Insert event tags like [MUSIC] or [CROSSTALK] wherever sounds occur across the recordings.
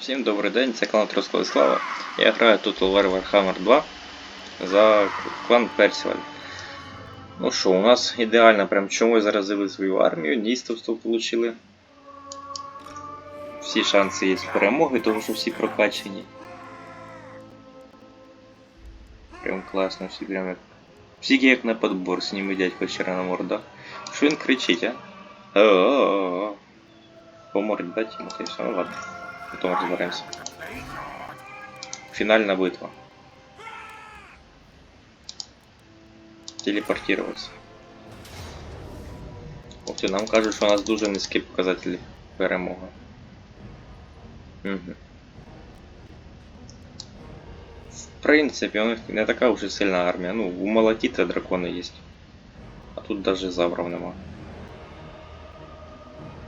Всім добрий день, це клан Трускова Слава. Я граю тут у Warhammer 2 за клан Персіваль. Ну що, у нас ідеально, прям чому заразили свою армію, дійствовство отримали. Всі шанси є перемоги, тому що всі прокачені. Прям класно, всі прям як. Всі як на подбор, з ними дядько Чорноморда. Що він кричить, а? О-о-о. По морді дать йому, та все, ну ладно. Потом разбираемся. Финальная битва. Телепортироваться. Ух ти, нам кажуть, що у нас дуже низькі показателі перемоги. Угу. В принципі, у них не така вже сильна армія. Ну, у Молотіта дракони є. А тут даже завров нема.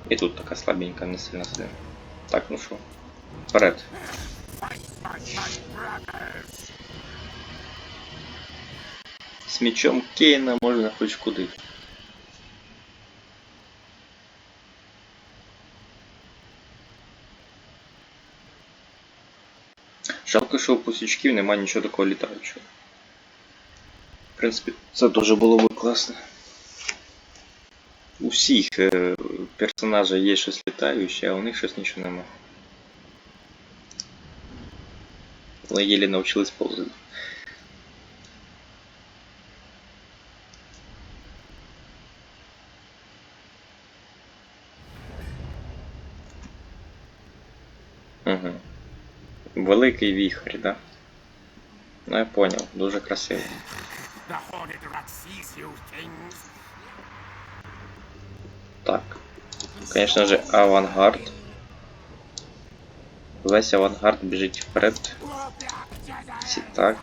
І тут така слабенька, не сильно сильна. Так, ну що, вперед. З мечом Кейна можна хоч куди. Жалко, що у пусічків немає нічого такого літаючого. В принципі, це теж було б класно. У всіх е, персонажів є щось літаюче, а у них щось нічого немає. Вони єлі навчились повзати. Угу. Великий віхрь, да? Ну я понял, дуже красиво. Конечно же, авангард. Весь авангард біжить вперед. Ці так.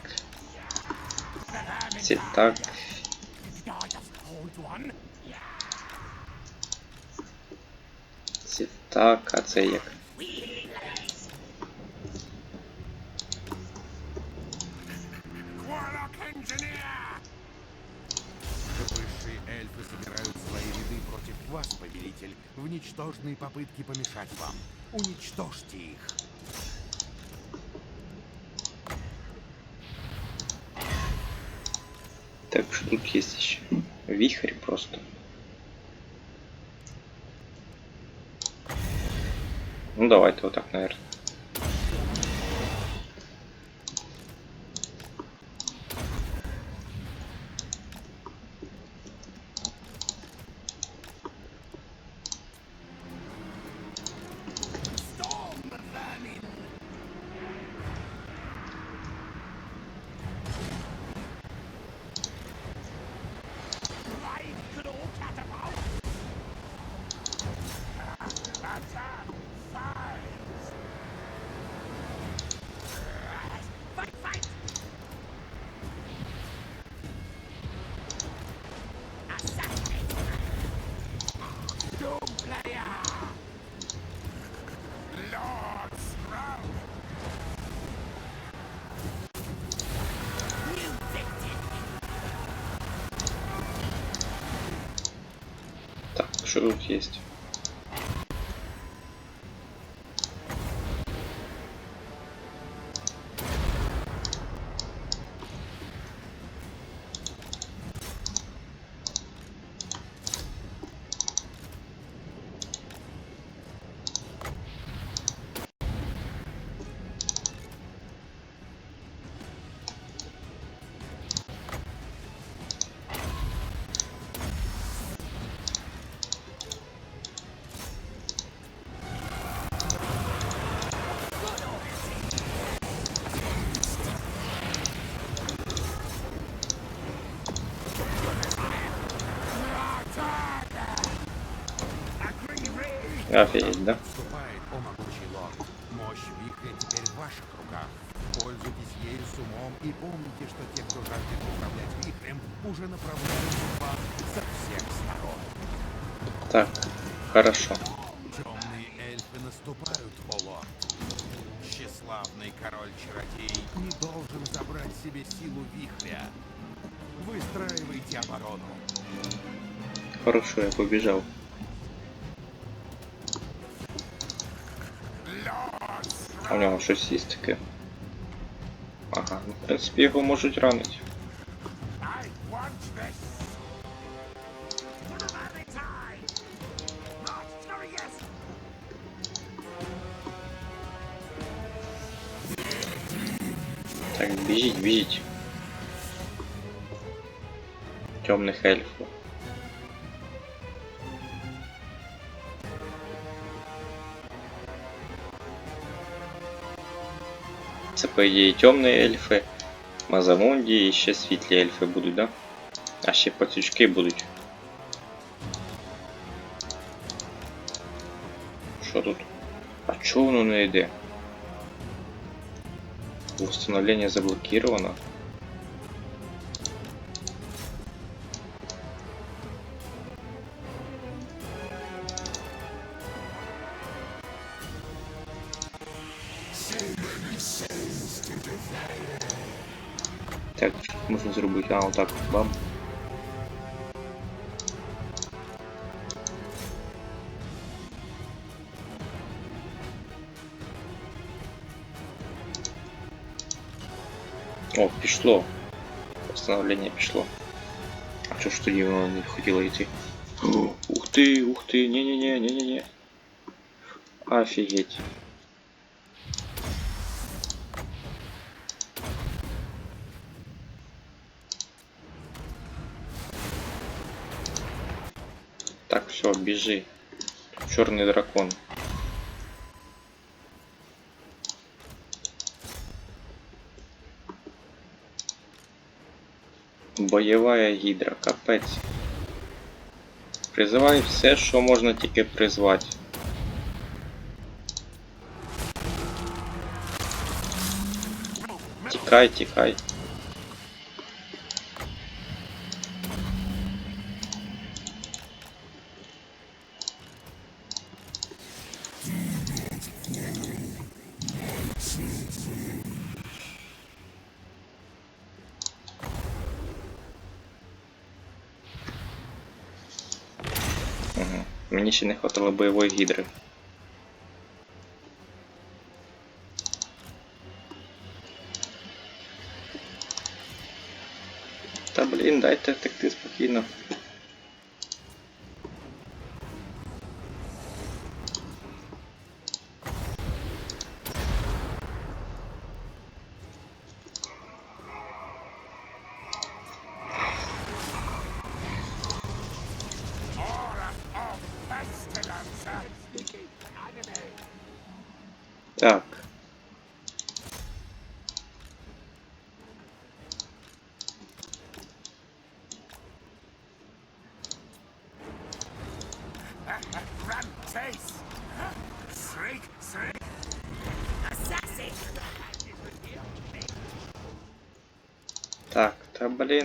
Ці так. Ці так, а це як? Вас, повелитель, в ничтожные попытки помешать вам. Уничтожьте их. Так що тут є ще віхрь просто. Ну давайте вот так, наверное. Тут есть? Офигеть, да? Вступает, о могучий лорд. Мощь вихря теперь в ваших руках. Пользуйтесь ею с умом и помните, что те, кто жаждет управлять вихрем, уже направляются к вам со всех сторон. Так, хорошо. Темные эльфы наступают, о лорд. Тщеславный король-чародей не должен забрать себе силу вихря. Выстраивайте оборону. Хорошо, я побежал. А в нього щось є таке. Ага, ну, в принципі, його можуть ранити. I want this. To the Valentine. March furious. Так, біжіть, біжіть. Темних ельфів. По ідеї, темні ельфи, Мазамунді і ще світлі ельфи будуть, да? А ще пацючки будуть. Що тут? А чого воно не йде? Установление заблокировано. Можна зробити? А, отак, бам. О, пішло. Встановлення пішло. А чого ж тоді воно не хотіло йти? О, ух ти, ух ти, ні-ні-ні, ні-ні-ні. Офігеть. Так, все, біжи. Чорний дракон. Бойова гідра, капець. Призивай все, що можна тільки призвати. Тікай, тікай. Угу. Мені ще не хватало бойової гідри. Та блін, дайте втекти спокійно.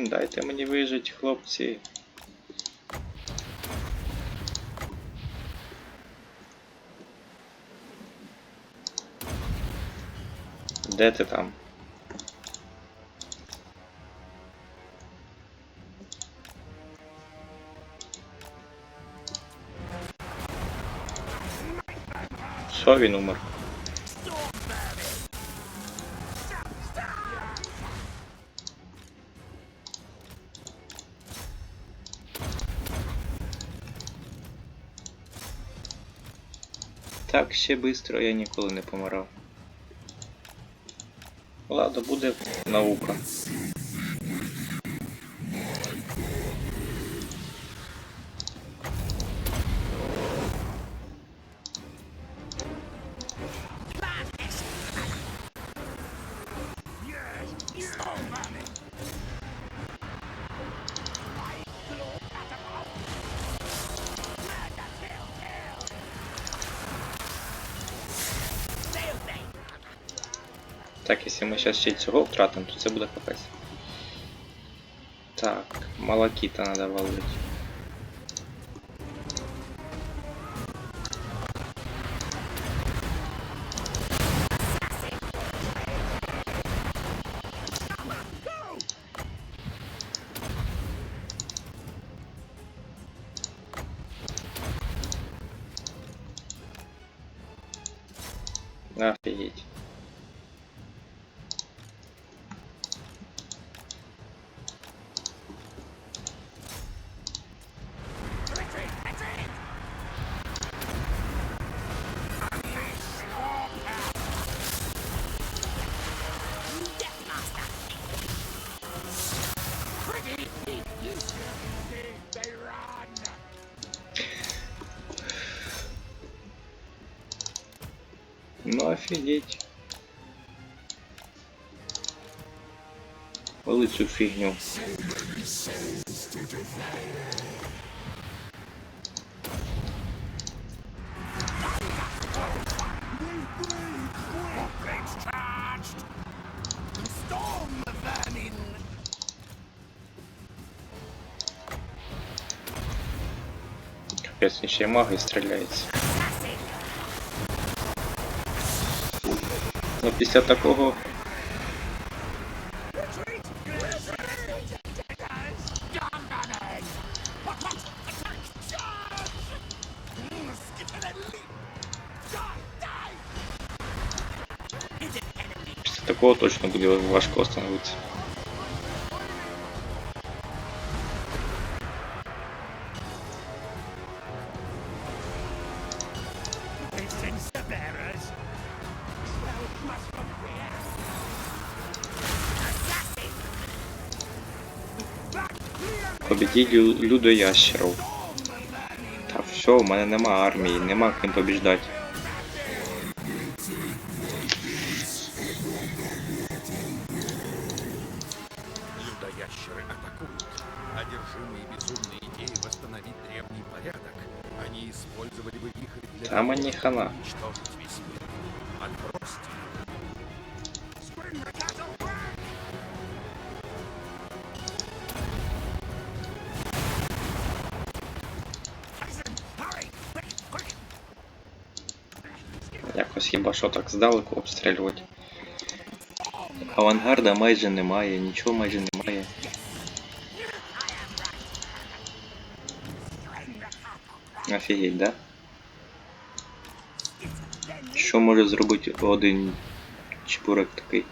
Блін, дайте мені вижити, хлопці. Де ти там? Що він умер? Ще швидко я ніколи не помирав. Ладно, буде наука. Так, якщо ми зараз ще цього втратимо, то це буде капець. Так, малакіта треба валити. Ну офигеть. Вали цю фігню. Капец, еще и магой стреляется. Is it enemy? після такого точно буде важко остановитися. Clear! Побідіть лю- людоящеров. Storm the vermin! Та все, у мене нема армії, нема ким побіждати. Людоящеры атакуют. Одержимые безумной идеей восстановить древний порядок, они использовали бы вихрь для Там того, они чтобы хана. уничтожить Якось хіба що так здалеку обстрілювати. Авангарда майже немає, нічого майже немає. Офігеть, да? Що може зробити один чебурек такий?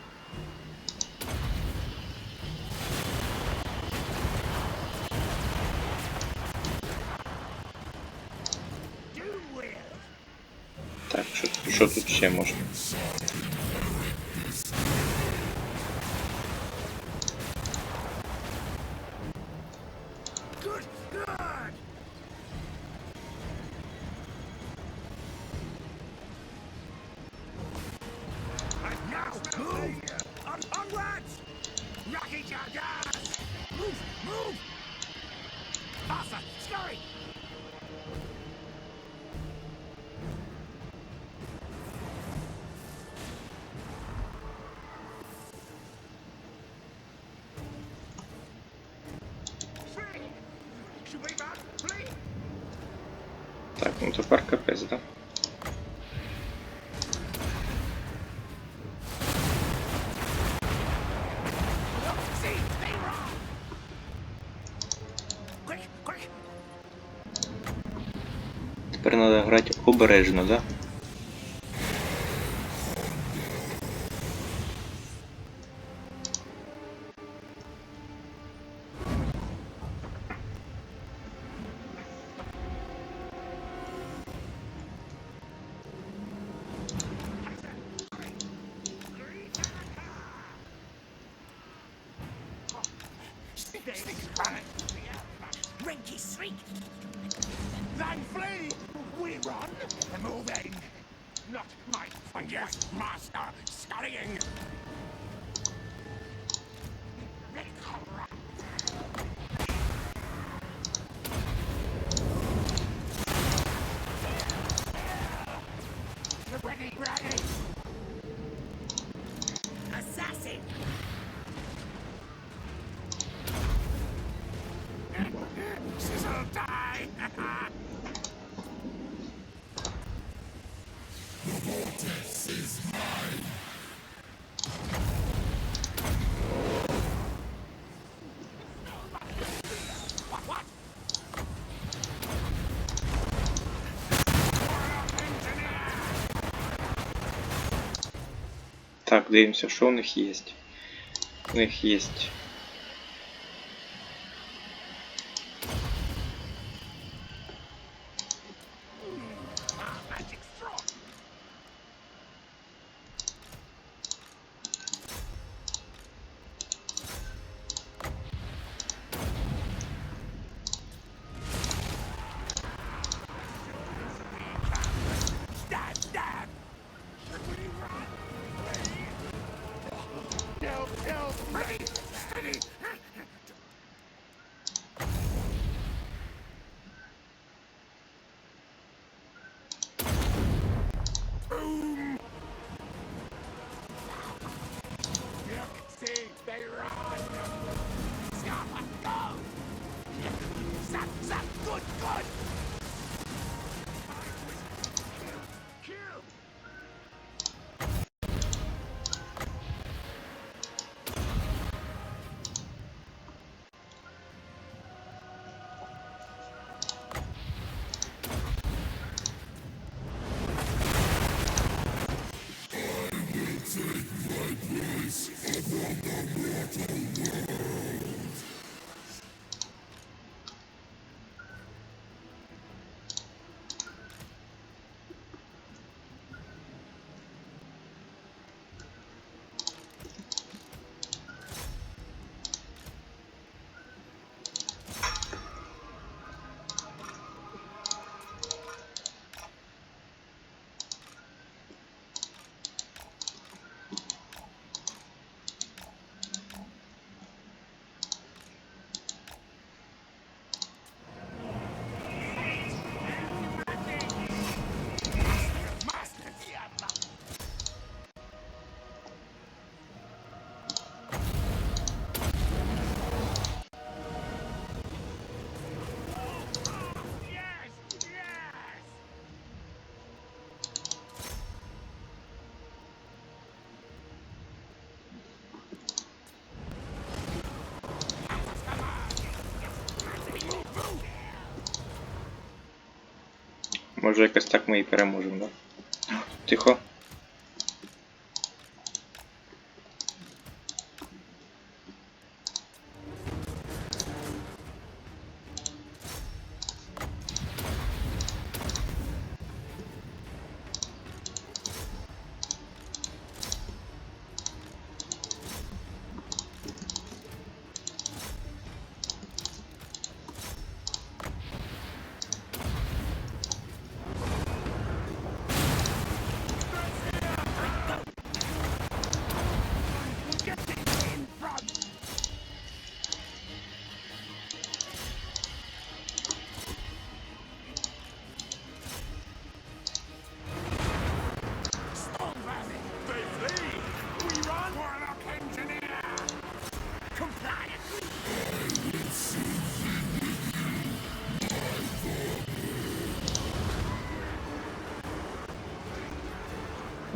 Move! Move! Asa, scurry! обережно, да? Rinky shriek! Then flee! We run! Moving! Not my yes, master! Scurrying! Так, дивимося, що у них є. У них є. Good God! Може якось так ми і переможемо, да? Тихо.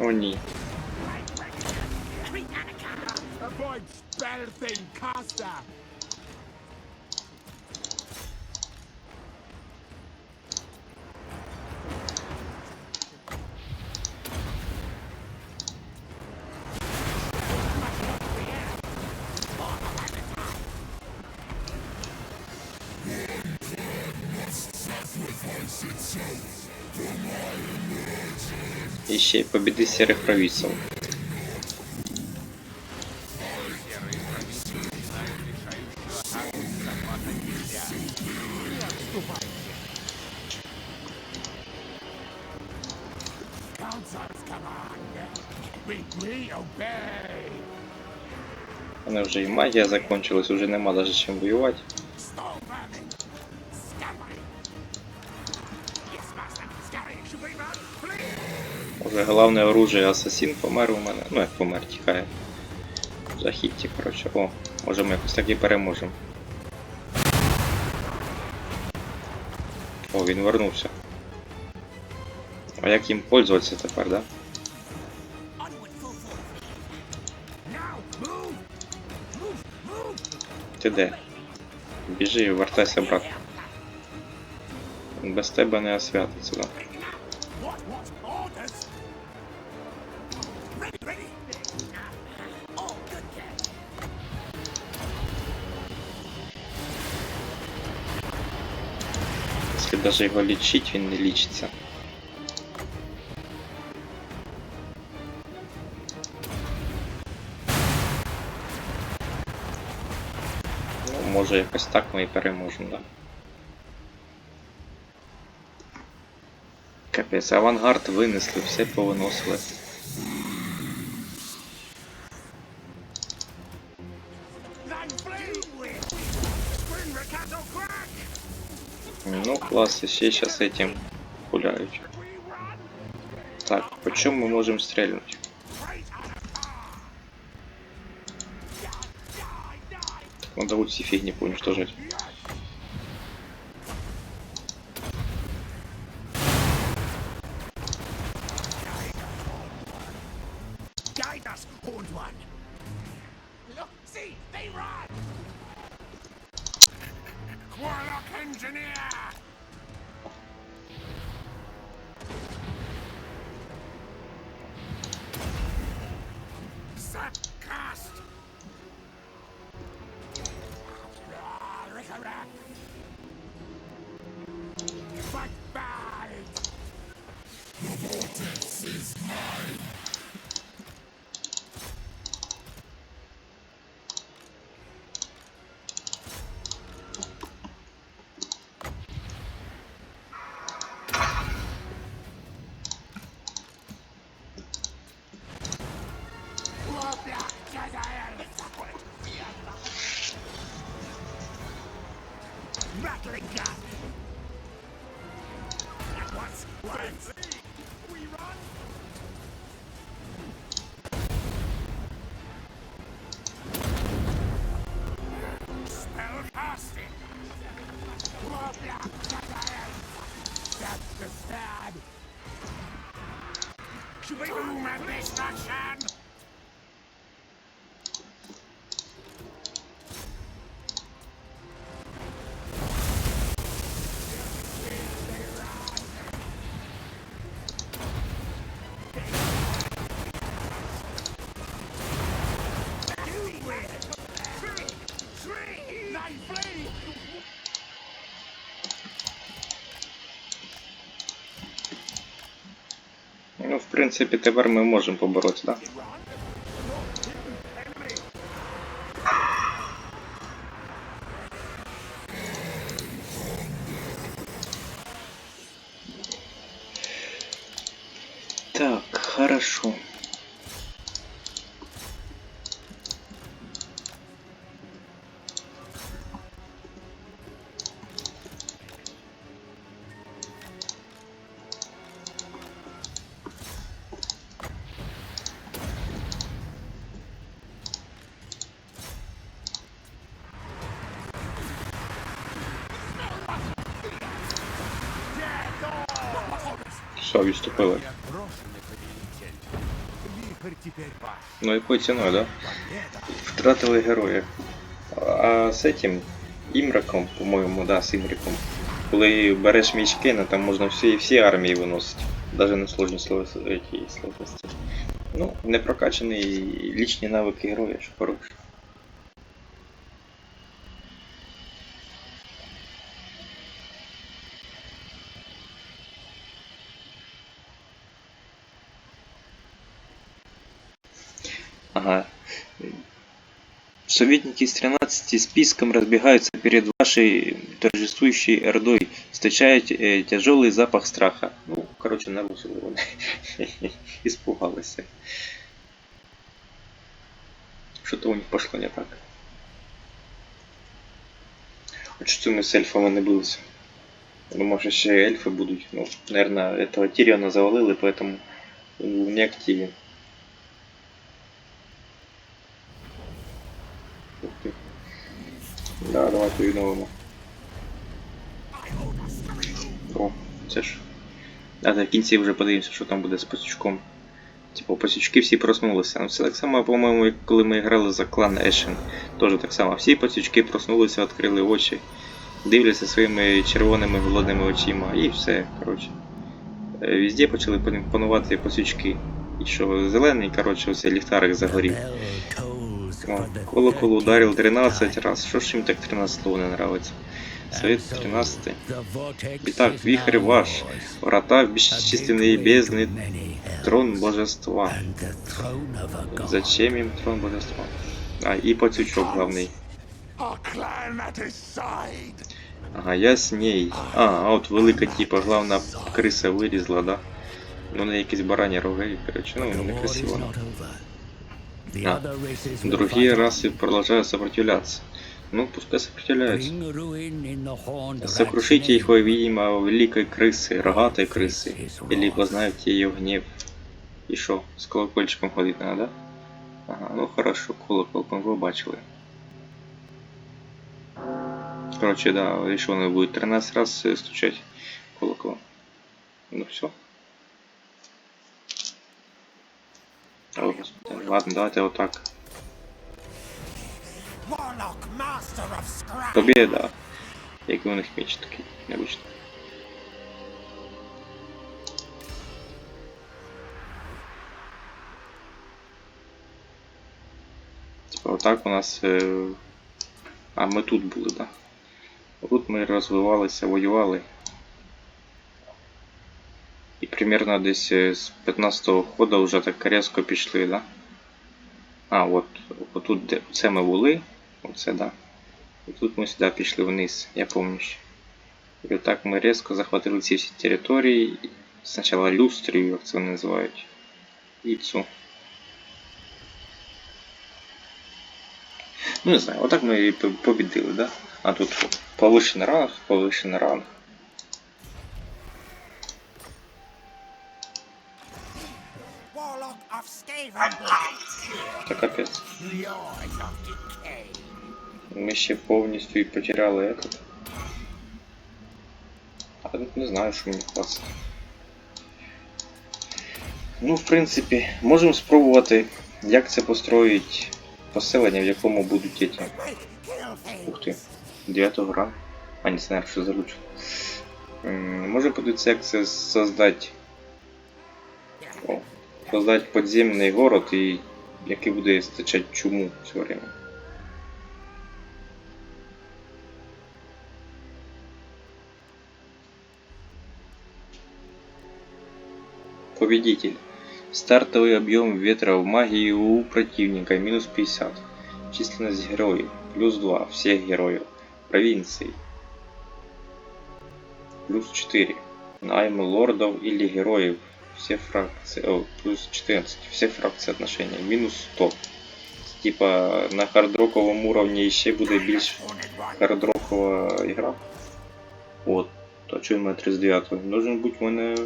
horny. Avoid spell thing, Costa. І ще й побіди сірих провісів. Council's command. We, we obey. У мене вже і магія закончилась, уже нема даже чим воювати. Головне оружие асасін помер у мене. Ну як помер, тікає. В коротше. О, може ми якось так і переможемо. О, він вернувся. А як їм пользуватися тепер, да? Ти де? Біжи вертайся, брат. Без тебе не освятиться, да? даже його лічить, він не лічиться. Ну, може якось так ми і переможемо, да. Капець, авангард винесли, все повиносили. Ну, класс, и все сейчас этим гуляют. Так, почем мы можем стрельнуть? Надо вот все фигни уничтожить. Принципі, тепер ми можемо поборотися, да? Все, відступили. Я брошенный повелитель. Вихрь теперь ваш. Ну якою ціною, да? Победа! Втратили героя. А з этим Імраком, по-моєму, да, з Імриком. Коли береш міч Кейна, там можна всі, всі армії виносити. Даже на сложні слов- эти сложності. Ну, не прокачаний лічні навики героя, що хорош. Советники из 13 списком разбегаются перед вашей торжествующей ордой, источая э, тяжелый запах страха. Ну, короче, нарушил его. [LAUGHS] Испугался. Что-то у них пошло не так. А что мы с эльфами не билися? Ну, може ще эльфы будут. Ну, наверное, этого Тириона завалили, поэтому он не активен. Відновимо. О, це ж. А в кінці вже подивимося, що там буде з пасючком. Типу, пасючки всі проснулися. Ну це так само, по-моєму, як коли ми грали за клан Ешен. Тоже так само. Всі пасючки проснулися, відкрили очі, дивляться своїми червоними голодними очима і все, коротше. Е, Везде почали панувати пасючки. І що зелений, коротше, оцей ліхтарик загорів. О, колокол ударил 13 раз. Что ж им так 13 не нравится? Совет 13. Итак, вихрь ваш, врата в бесчисленные бездны, трон божества. Зачем им трон божества? А, и пацючок главный. Our clan at his side! Ага, я з ней. А, а от велика типа, главна криса вилізла, да? Ну, на якісь барані роги, короче, ну, некрасиво. А, Другие расы продолжают сопротивляться. Ну, пускай сопротивляются. Bring ruin in the horned rat's Сокрушите их name. во имя великой крысы, рогатой крысы, или познайте ее гнев. І що, з колокольчиком ходити надо, да? Ага, ну хорошо, колокол, ми побачили. Короче, да, еще он будет 13 раз э, стучать колоколом. Ну все. О, господи. Ладно, давайте вот так. Scrap. Победа! Який у них меч такий необычний. Типа отак у нас. Е... А ми тут були, да? Тут ми розвивалися, воювали. І примерно десь з 15-го хода вже так різко пішли, да? А, от, отут, де це ми були. Оце, да. І тут ми сюди пішли вниз, я помню ще. І отак ми різко захватили ці всі території. Спочатку люстрію, як це вони називають. І. Ну не знаю, отак ми по- побідили, да? А тут повищений ранг, повищений ранг. Та капець. Ми ще повністю і потеряли этот. А тут не знаю, що мені класно. Ну, в принципі, можемо спробувати, як це построїть поселення, в якому будуть things. Ух ти. 9 ранг. А, не знаю, що залучено. Може подивитися, як це создать. О, создать подземний город і який буде стачати чуму все время. Победитель. Стартовый объем ветра в магии у противника минус 50. Численность героев плюс 2 всех героев. Провинций плюс 4. Найм лордов или героев все фракции. О, плюс 14. Все фракции отношения. Минус 100. Типа на хардроковому уровні ще буде більш Horned one. хардрокова ігра. От. А чого в мене 39 Должен бути в мене.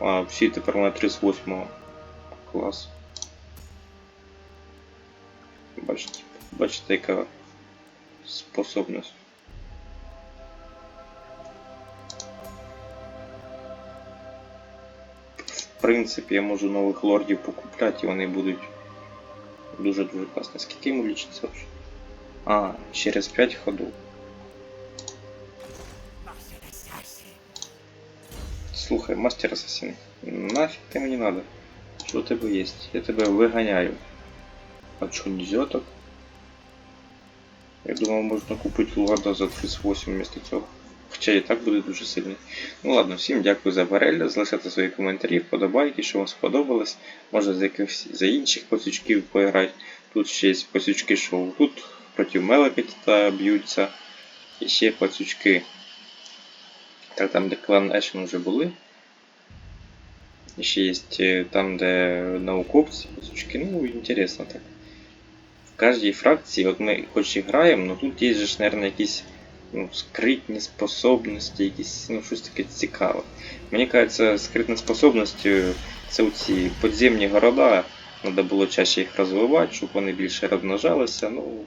А, всі тепер у мене 38 Клас. Бачите, бачите, яка способність. Принципі, я можу нових лордів покупляти, і вони будуть дуже-дуже класні. Скільки йому лічиться? А, через 5 ходов. Слухай, мастер асасин, нафиг ти мені надо? Що у тебе є? Я тебе виганяю. А чо, нельзя так? Я думав, можна купити Лугада за 38 вместо цього. Хоча і так буде дуже сильний. Ну ладно, всім дякую за перегляд. Залишайте свої коментарі, вподобайки, що вам сподобалось. Може за якихось за інших пацючків поіграти. Тут ще є пацючки, що тут проти Мелепіта б'ються. І ще пацючки. Так, там, де клан Ешен вже були. І ще є е, там, де науковці, пацючки. Ну, інтересно так. В кожній фракції, от ми хоч і граємо, але тут є ж, мабуть, якісь ну, скритні способності, якісь, ну, щось таке цікаве. Мені кажеться, скритні способності це ці подземні города. Треба було чаще їх розвивати, щоб вони більше розмножалися. Ну,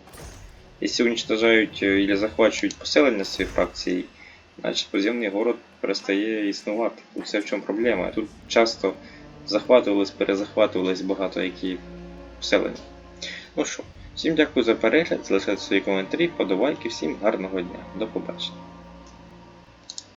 якщо уничтожають е, или захвачують поселення цієї фракції, значить подземний город перестає існувати. Тут це в чому проблема. Тут часто захватувались, перезахватувались багато які поселення. Ну що, всім дякую за перегляд, залишайте свої коментарі, подобайки, всім гарного дня. До побачення.